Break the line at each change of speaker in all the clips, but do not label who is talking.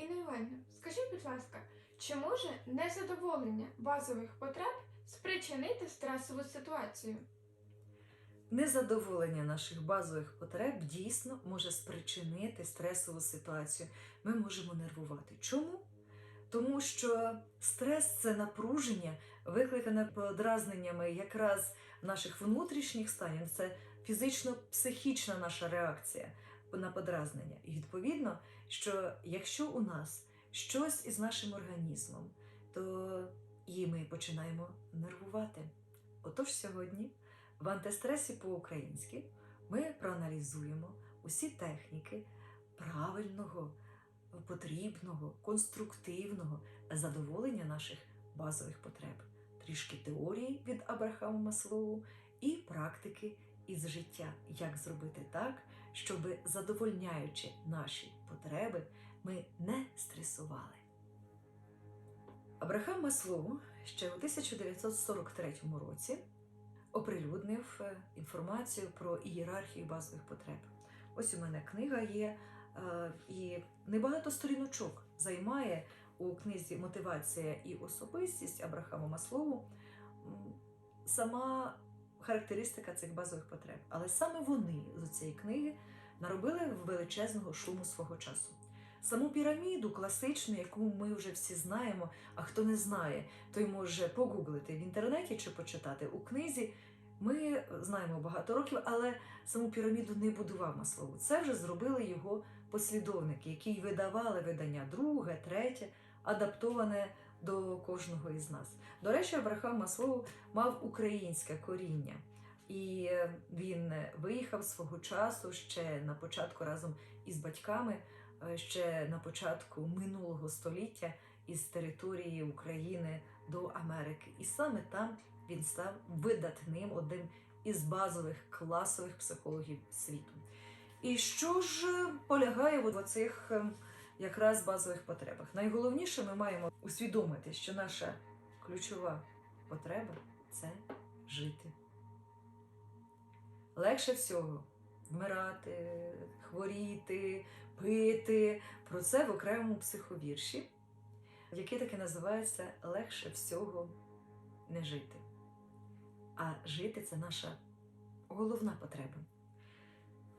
Інна Іванівна, скажіть, будь ласка, чи може незадоволення базових потреб спричинити стресову ситуацію?
Незадоволення наших базових потреб дійсно може спричинити стресову ситуацію. Ми можемо нервувати. Чому? Тому що стрес це напруження, викликане подразненнями якраз наших внутрішніх станів, це фізично-психічна наша реакція на подразнення. І відповідно, що якщо у нас щось із нашим організмом, то і ми починаємо нервувати. Отож сьогодні в антистресі по-українськи ми проаналізуємо усі техніки правильного, потрібного, конструктивного задоволення наших базових потреб, трішки теорії від Абрахама Маслоу і практики із життя, як зробити так, щоб задовольняючи наші потреби, ми не стресували. Абрахам Маслоу ще у 1943 році оприлюднив е, інформацію про ієрархію базових потреб. Ось у мене книга є, е, і небагато сторіночок займає у книзі Мотивація і особистість Абрахама Маслову сама характеристика цих базових потреб. Але саме вони з цієї книги наробили величезного шуму свого часу. Саму піраміду класичну, яку ми вже всі знаємо, а хто не знає, той може погуглити в інтернеті чи почитати у книзі. Ми знаємо багато років, але саму піраміду не будував Маслоу. Це вже зробили його послідовники, які й видавали видання друге, третє, адаптоване до кожного із нас. До речі, Абрахам Маслоу мав українське коріння. І він виїхав свого часу ще на початку разом із батьками, е, ще на початку минулого століття із території України до Америки. І саме там він став видатним одним із базових класових психологів світу. І що ж полягає в оцих ем, якраз базових потребах? Найголовніше ми маємо усвідомити, що наша ключова потреба це жити. Легше всього вмирати, хворіти, пити. Про це в окремому психовірші, який таки називається Легше всього не жити. А жити це наша головна потреба.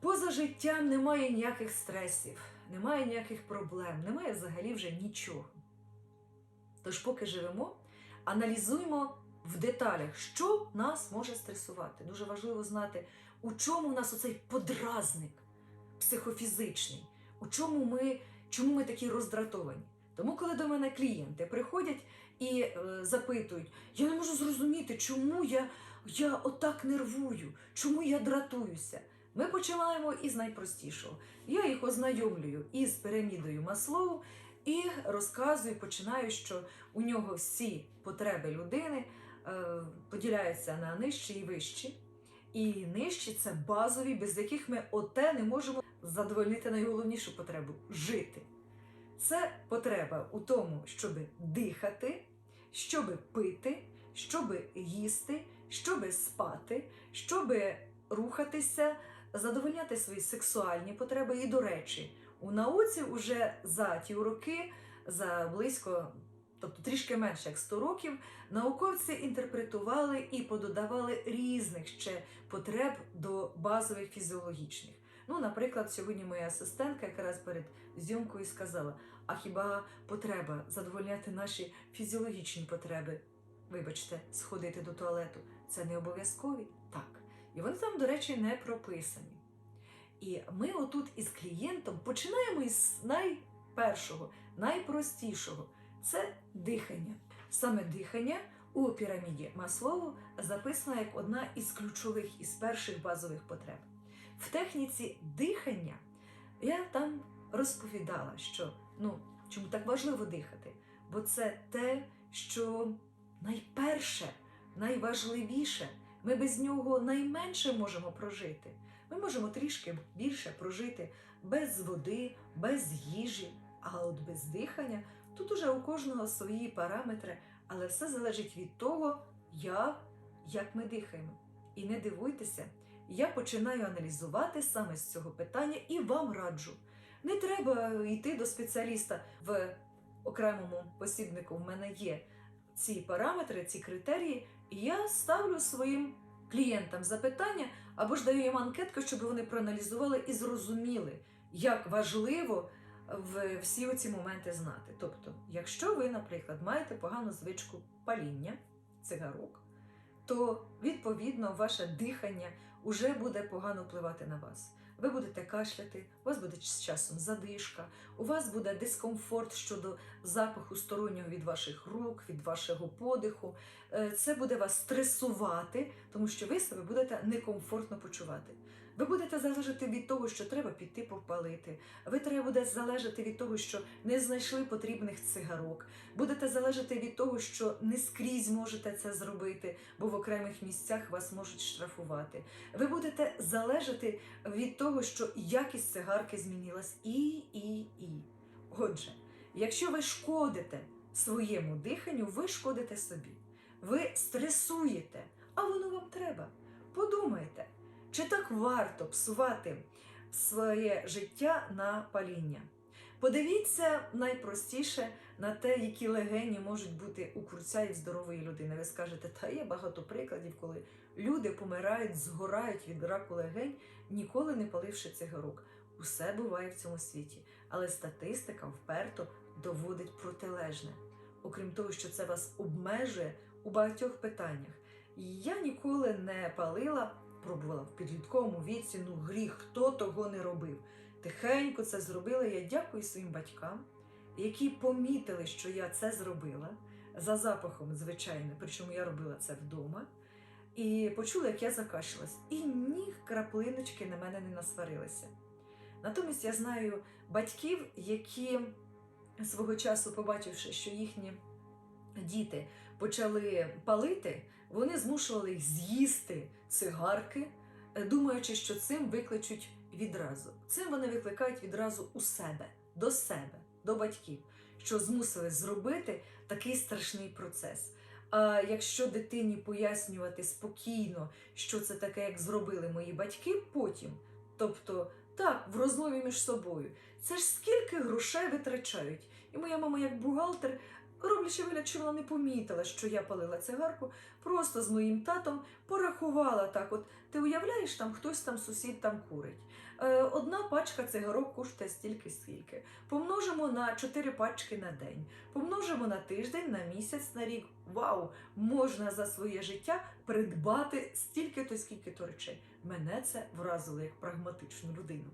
Поза життям немає ніяких стресів, немає ніяких проблем, немає взагалі вже нічого. Тож, поки живемо, аналізуємо в деталях, що нас може стресувати. Дуже важливо знати, у чому у нас оцей подразник психофізичний, у чому ми, чому ми такі роздратовані. Тому, коли до мене клієнти приходять і е, запитують, я не можу зрозуміти, чому я, я отак нервую, чому я дратуюся. Ми починаємо із найпростішого. Я їх ознайомлюю із пірамідою Маслоу і розказую, починаю, що у нього всі потреби людини е, поділяються на нижчі і вищі. І нижчі це базові, без яких ми оте не можемо задовольнити найголовнішу потребу жити. Це потреба у тому, щоб дихати, щоб пити, щоб їсти, щоб спати, щоб рухатися, задовольняти свої сексуальні потреби. І, до речі, у науці вже за ті роки, за близько, тобто трішки менше як 100 років, науковці інтерпретували і пододавали різних ще потреб до базових фізіологічних. Ну, наприклад, сьогодні моя асистентка якраз перед зйомкою сказала: а хіба потреба задовольняти наші фізіологічні потреби? Вибачте, сходити до туалету це не обов'язкові? Так. І вони там, до речі, не прописані. І ми отут із клієнтом починаємо із найпершого, найпростішого це дихання. Саме дихання у піраміді Маслову записано як одна із ключових із перших базових потреб. В техніці дихання я там розповідала, що ну, чому так важливо дихати, бо це те, що найперше, найважливіше, ми без нього найменше можемо прожити. Ми можемо трішки більше прожити без води, без їжі, а от без дихання тут уже у кожного свої параметри, але все залежить від того, як, як ми дихаємо. І не дивуйтеся, я починаю аналізувати саме з цього питання і вам раджу. Не треба йти до спеціаліста в окремому посібнику. В мене є ці параметри, ці критерії, я ставлю своїм клієнтам запитання або ж даю їм анкетку, щоб вони проаналізували і зрозуміли, як важливо в всі оці моменти знати. Тобто, якщо ви, наприклад, маєте погану звичку паління цигарок, то відповідно ваше дихання вже буде погано впливати на вас. Ви будете кашляти, у вас буде з часом задишка, у вас буде дискомфорт щодо запаху стороннього від ваших рук, від вашого подиху. Е, Це буде вас стресувати, тому що ви себе будете некомфортно почувати. Ви будете залежати від того, що треба піти попалити. Ви треба буде залежати від того, що не знайшли потрібних цигарок. Будете залежати від того, що не скрізь можете це зробити, бо в окремих місцях вас можуть штрафувати. Ви будете залежати від того, що якість цигарки змінилась і, і, і. Отже, якщо ви шкодите своєму диханню, ви шкодите собі. Ви стресуєте, а воно вам треба. Подумайте, чи так варто псувати своє життя на паління? Подивіться найпростіше на те, які легені можуть бути у курця і в здорової людини. Ви скажете, та є багато прикладів, коли люди помирають, згорають від раку легень, ніколи не паливши цигарок. Усе буває в цьому світі, але статистика вперто доводить протилежне. Окрім того, що це вас обмежує у багатьох питаннях. Я ніколи не палила, пробувала в підлітковому віці, ну гріх, хто того не робив. Тихенько це зробила. Я дякую своїм батькам, які помітили, що я це зробила за запахом, звичайно, причому я робила це вдома. І почули, як я закашлялась. І ні краплиночки на мене не насварилися. Натомість я знаю батьків, які свого часу, побачивши, що їхні діти почали палити, вони змушували їх з'їсти цигарки, думаючи, що цим викличуть відразу. Цим вони викликають відразу у себе, до себе, до батьків, що змусили зробити такий страшний процес. А якщо дитині пояснювати спокійно, що це таке, як зробили мої батьки, потім, тобто так, в розмові між собою, це ж скільки грошей витрачають. І моя мама, як бухгалтер, роблячи вигляд, що вона не помітила, що я палила цигарку, просто з моїм татом порахувала так: от ти уявляєш, там хтось там сусід там курить. Е, Одна пачка цигарок коштує стільки скільки. Помножимо на 4 пачки на день, помножимо на тиждень, на місяць, на рік. Вау! Можна за своє життя придбати стільки-то, скільки-то речей. Мене це вразило як прагматичну людину.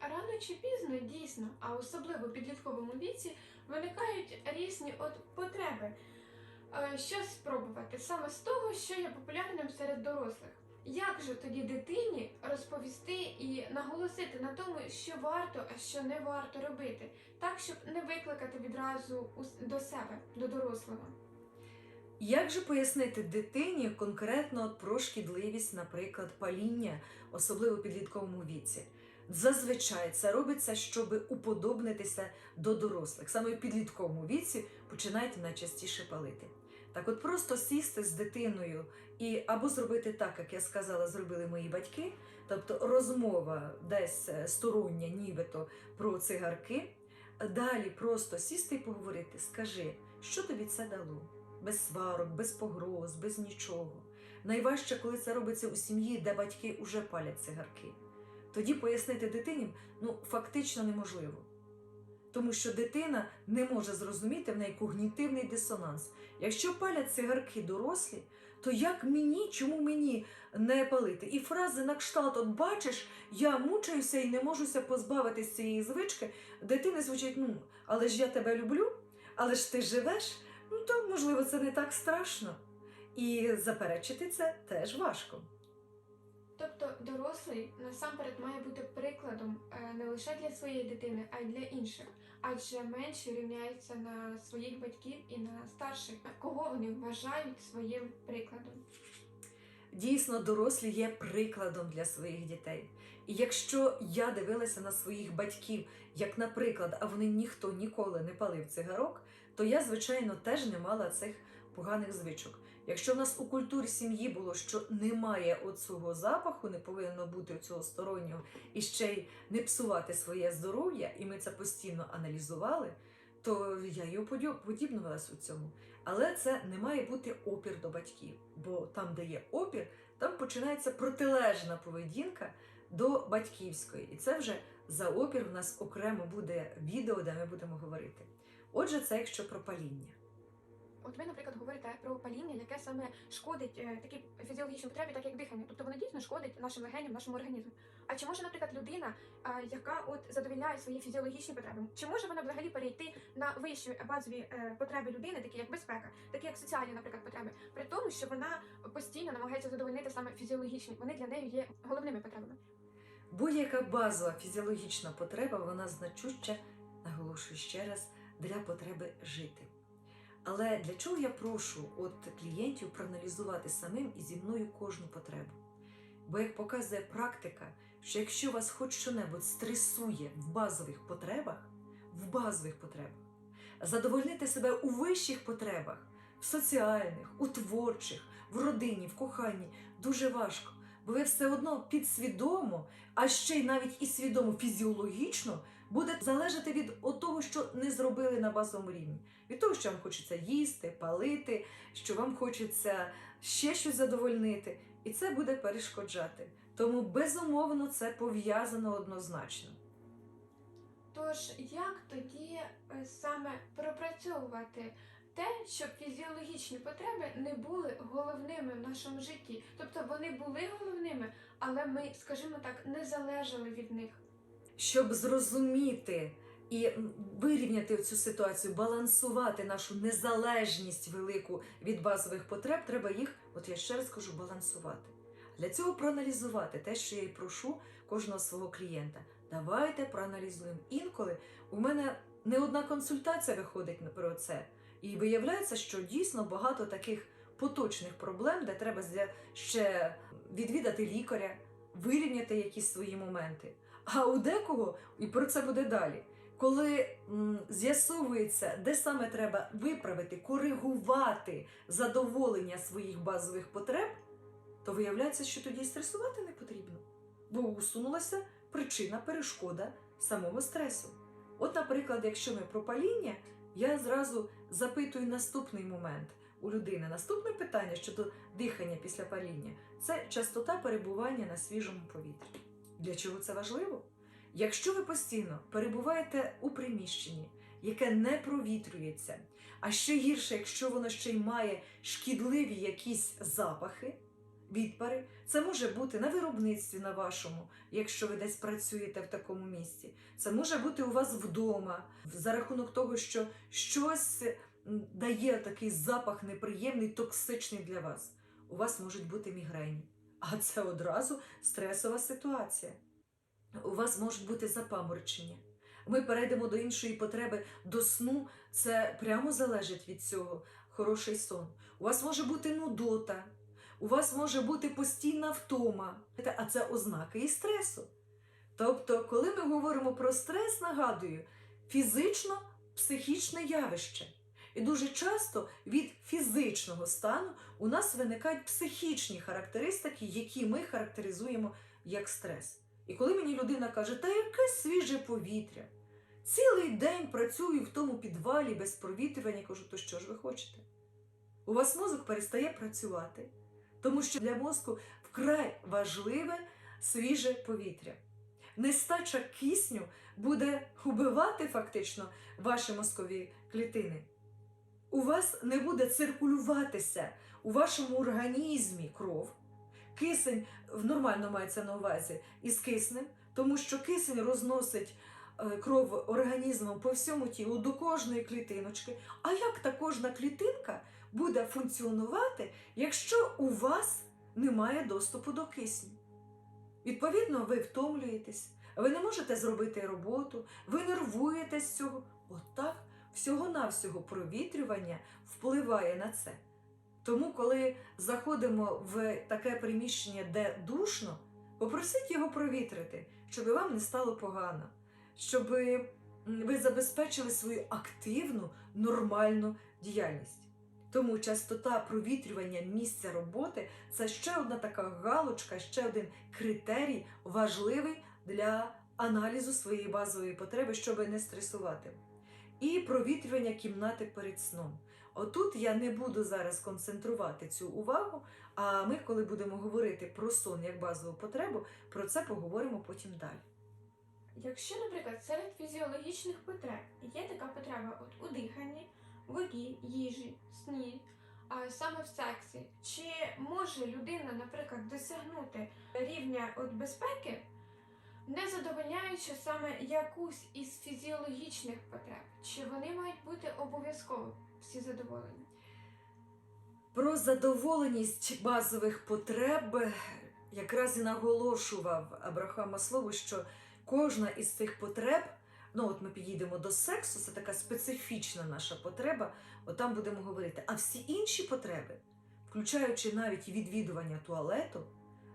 Рано чи пізно дійсно, а особливо в підлітковому віці, виникають різні от потреби. Е, Щось спробувати саме з того, що є популярним серед дорослих. Як же тоді дитині розповісти і наголосити на тому, що варто, а що не варто робити, так щоб не викликати відразу до себе, до дорослого?
Як же пояснити дитині конкретно про шкідливість, наприклад, паління, особливо підлітковому віці? Зазвичай це робиться, щоб уподобнитися до дорослих. Саме в підлітковому віці починають найчастіше палити. Так, от просто сісти з дитиною і або зробити так, як я сказала, зробили мої батьки, тобто розмова десь е, стороння, нібито про цигарки. Далі просто сісти і поговорити. Скажи, що тобі це дало? Без сварок, без погроз, без нічого. Найважче, коли це робиться у сім'ї, де батьки вже палять цигарки. Тоді пояснити дитині ну, фактично неможливо. Тому що дитина не може зрозуміти в неї когнітивний дисонанс. Якщо палять цигарки дорослі, то як мені, чому мені не палити? І фрази на кшталт, от бачиш, я мучаюся і не можуся позбавитись цієї звички, дитини звучить, ну, але ж я тебе люблю, але ж ти живеш, ну то можливо це не так страшно. І заперечити це теж важко.
Тобто дорослий насамперед має бути прикладом е, не лише для своєї дитини, а й для інших, адже менші рівняються на своїх батьків і на старших, кого вони вважають своїм прикладом.
Дійсно, дорослі є прикладом для своїх дітей. І якщо я дивилася на своїх батьків, як наприклад, а вони ніхто ніколи не палив цигарок, то я, звичайно, теж не мала цих поганих звичок. Якщо в нас у культурі сім'ї було, що немає оцього запаху, не повинно бути цього стороннього, і ще й не псувати своє здоров'я, і ми це постійно аналізували, то я й уподібнювалась у цьому. Але це не має бути опір до батьків, бо там, де є опір, там починається протилежна поведінка до батьківської. І це вже за опір у нас окремо буде відео, де ми будемо говорити. Отже, це якщо про паління.
От ви, наприклад, говорите про паління, яке саме шкодить е, такій фізіологічній потребі, так як дихання. Тобто воно дійсно шкодить нашим легеням, нашому організму. А чи може, наприклад, людина, е, яка от задовільняє свої фізіологічні потреби, чи може вона взагалі перейти на вищі базові е, потреби людини, такі як безпека, такі як соціальні, наприклад, потреби, при тому, що вона постійно намагається задовольнити саме фізіологічні, вони для неї є головними потребами.
Будь-яка базова фізіологічна потреба, вона значуща, наголошую ще раз, для потреби жити. Але для чого я прошу от клієнтів проаналізувати самим і зі мною кожну потребу? Бо як показує практика, що якщо вас хоч що-небудь стресує в базових потребах, в базових потребах, задовольнити себе у вищих потребах, в соціальних, у творчих, в родині, в коханні, дуже важко. Бо ви все одно підсвідомо, а ще й навіть і свідомо фізіологічно буде залежати від того, що не зробили на базовому рівні. Від того, що вам хочеться їсти, палити, що вам хочеться ще щось задовольнити, і це буде перешкоджати. Тому безумовно це пов'язано однозначно.
Тож, як тоді е, саме пропрацьовувати те, щоб фізіологічні потреби не були головними в нашому житті? Тобто вони були головними, але ми, скажімо так, не залежали від них.
Щоб зрозуміти і вирівняти цю ситуацію, балансувати нашу незалежність велику від базових потреб, треба їх, от я ще раз кажу, балансувати. Для цього проаналізувати те, що я і прошу кожного свого клієнта. Давайте проаналізуємо. Інколи у мене не одна консультація виходить про це. І виявляється, що дійсно багато таких поточних проблем, де треба ще відвідати лікаря, вирівняти якісь свої моменти. А у декого, і про це буде далі, коли з'ясовується, де саме треба виправити, коригувати задоволення своїх базових потреб, то виявляється, що тоді стресувати не потрібно, бо усунулася причина, перешкода самого стресу. От, наприклад, якщо ми про паління, я зразу запитую наступний момент у людини. Наступне питання щодо дихання після паління це частота перебування на свіжому повітрі. Для чого це важливо? Якщо ви постійно перебуваєте у приміщенні, яке не провітрюється, а ще гірше, якщо воно ще й має шкідливі якісь запахи, відпари, це може бути на виробництві на вашому, якщо ви десь працюєте в такому місці. Це може бути у вас вдома, за рахунок того, що щось дає такий запах неприємний, токсичний для вас. У вас можуть бути мігрені. А це одразу стресова ситуація. У вас можуть бути запаморочення. Ми перейдемо до іншої потреби до сну. Це прямо залежить від цього хороший сон. У вас може бути нудота, у вас може бути постійна втома, а це ознаки і стресу. Тобто, коли ми говоримо про стрес, нагадую, фізично-психічне явище. І дуже часто від фізичного стану у нас виникають психічні характеристики, які ми характеризуємо як стрес. І коли мені людина каже, та яке свіже повітря, цілий день працюю в тому підвалі без провітрювання, кажу, то що ж ви хочете? У вас мозок перестає працювати, тому що для мозку вкрай важливе свіже повітря. Нестача кисню буде убивати фактично ваші мозкові клітини. У вас не буде циркулюватися у вашому організмі кров. Кисень нормально мається на увазі із киснем, тому що кисень розносить е, кров організмом по всьому тілу до кожної клітиночки. А як та кожна клітинка буде функціонувати, якщо у вас немає доступу до кисню? Відповідно, ви втомлюєтесь, ви не можете зробити роботу, ви нервуєтесь з цього. Отак всього-навсього провітрювання впливає на це. Тому, коли заходимо в таке приміщення, де душно, попросіть його провітрити, щоб вам не стало погано, щоб ви забезпечили свою активну, нормальну діяльність. Тому частота провітрювання місця роботи це ще одна така галочка, ще один критерій важливий для аналізу своєї базової потреби, щоб не стресувати. І провітрювання кімнати перед сном. Отут я не буду зараз концентрувати цю увагу, а ми, коли будемо говорити про сон як базову потребу, про це поговоримо потім далі.
Якщо, наприклад, серед фізіологічних потреб є така потреба от у диханні, воді, їжі, сні, а саме в сексі, чи може людина, наприклад, досягнути рівня от безпеки, не задовольняючи саме якусь із фізіологічних потреб, чи вони мають бути обов'язково всі задоволені?
Про задоволеність базових потреб якраз і наголошував Абрахам Маслову, що кожна із цих потреб, ну от ми підійдемо до сексу, це така специфічна наша потреба, от там будемо говорити. А всі інші потреби, включаючи навіть відвідування туалету,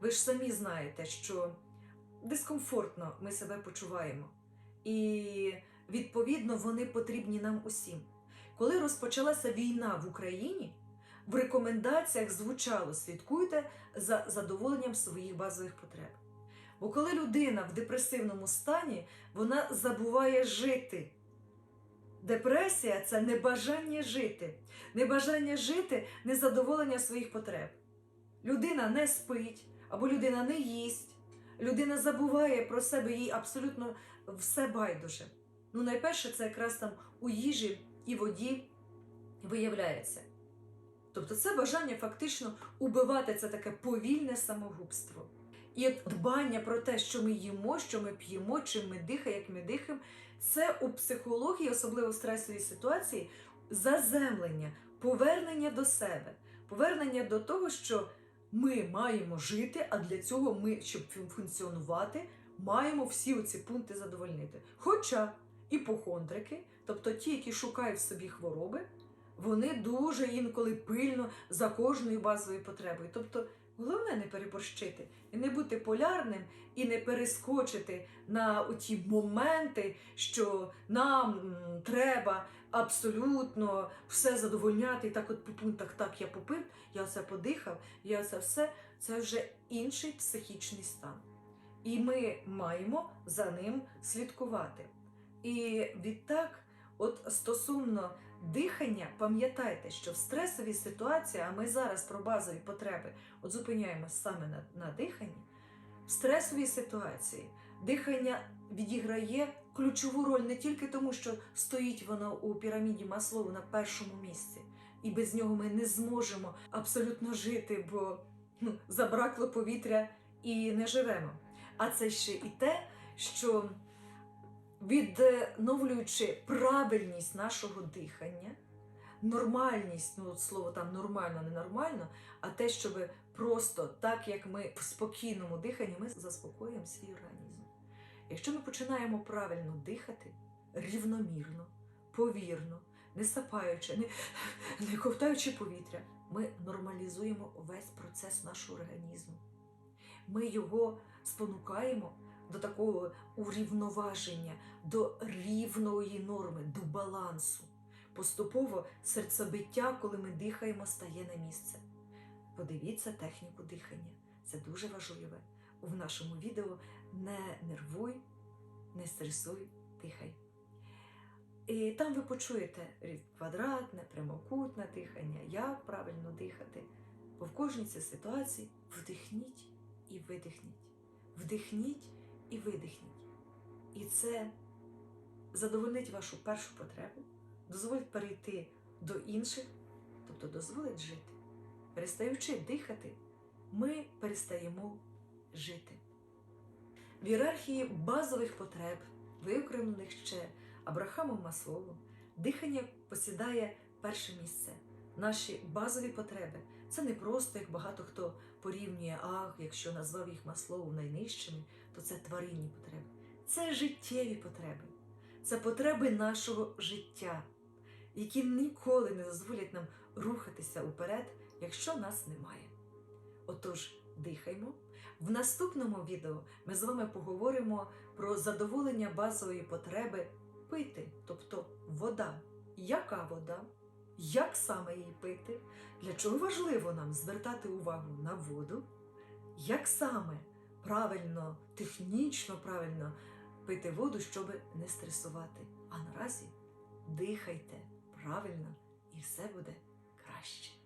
ви ж самі знаєте, що дискомфортно ми себе почуваємо. І відповідно вони потрібні нам усім. Коли розпочалася війна в Україні, в рекомендаціях звучало слідкуйте за задоволенням своїх базових потреб. Бо коли людина в депресивному стані, вона забуває жити. Депресія це небажання жити, небажання жити, незадоволення своїх потреб. Людина не спить або людина не їсть, людина забуває про себе, їй абсолютно все байдуже. Ну, найперше, це якраз там у їжі і воді виявляється. Тобто це бажання фактично убивати це таке повільне самогубство. І от дбання про те, що ми їмо, що ми п'ємо, чим ми дихаємо, як ми дихаємо, це у психології, особливо в стресовій ситуації, заземлення, повернення до себе, повернення до того, що ми маємо жити, а для цього ми, щоб функціонувати, маємо всі оці пункти задовольнити. Хоча іпохондрики, тобто ті, які шукають в собі хвороби, вони дуже інколи пильно за кожною базовою потребою. Тобто, головне не переборщити і не бути полярним, і не перескочити на ті моменти, що нам треба абсолютно все задовольняти. І так, от по пунктах, так я попив, я це подихав, я це все. Це вже інший психічний стан. І ми маємо за ним слідкувати. І відтак, от стосовно дихання, пам'ятайте, що в стресовій ситуації, а ми зараз про базові потреби от зупиняємося саме на, на диханні, в стресовій ситуації дихання відіграє ключову роль не тільки тому, що стоїть воно у піраміді Маслоу на першому місці, і без нього ми не зможемо абсолютно жити, бо ну, забракло повітря і не живемо. А це ще і те, що відновлюючи правильність нашого дихання, нормальність, ну от слово там нормально, ненормально, а те, щоб просто так, як ми в спокійному диханні, ми заспокоюємо свій організм. Якщо ми починаємо правильно дихати, рівномірно, повірно, не сапаючи, не, не ковтаючи повітря, ми нормалізуємо весь процес нашого організму. Ми його спонукаємо до такого урівноваження, до рівної норми, до балансу. Поступово серцебиття, коли ми дихаємо, стає на місце. Подивіться техніку дихання. Це дуже важливе. В нашому відео не нервуй, не стресуй, дихай. І там ви почуєте квадратне, прямокутне дихання, як правильно дихати. Бо в кожній цій ситуації вдихніть і видихніть. Вдихніть і видихніть. І це задовольнить вашу першу потребу, дозволить перейти до інших, тобто дозволить жити. Перестаючи дихати, ми перестаємо жити. В ієрархії базових потреб, виокремлених ще Абрахамом Масловом, дихання посідає перше місце. Наші базові потреби це не просто, як багато хто порівнює, ах, якщо назвав їх Маслоу найнижчими, то це тваринні потреби. Це життєві потреби, це потреби нашого життя, які ніколи не дозволять нам рухатися уперед, якщо нас немає. Отож, дихаймо. В наступному відео ми з вами поговоримо про задоволення базової потреби пити, тобто вода. Яка вода? як саме її пити, для чого важливо нам звертати увагу на воду, як саме правильно, технічно правильно пити воду, щоб не стресувати. А наразі дихайте правильно і все буде краще.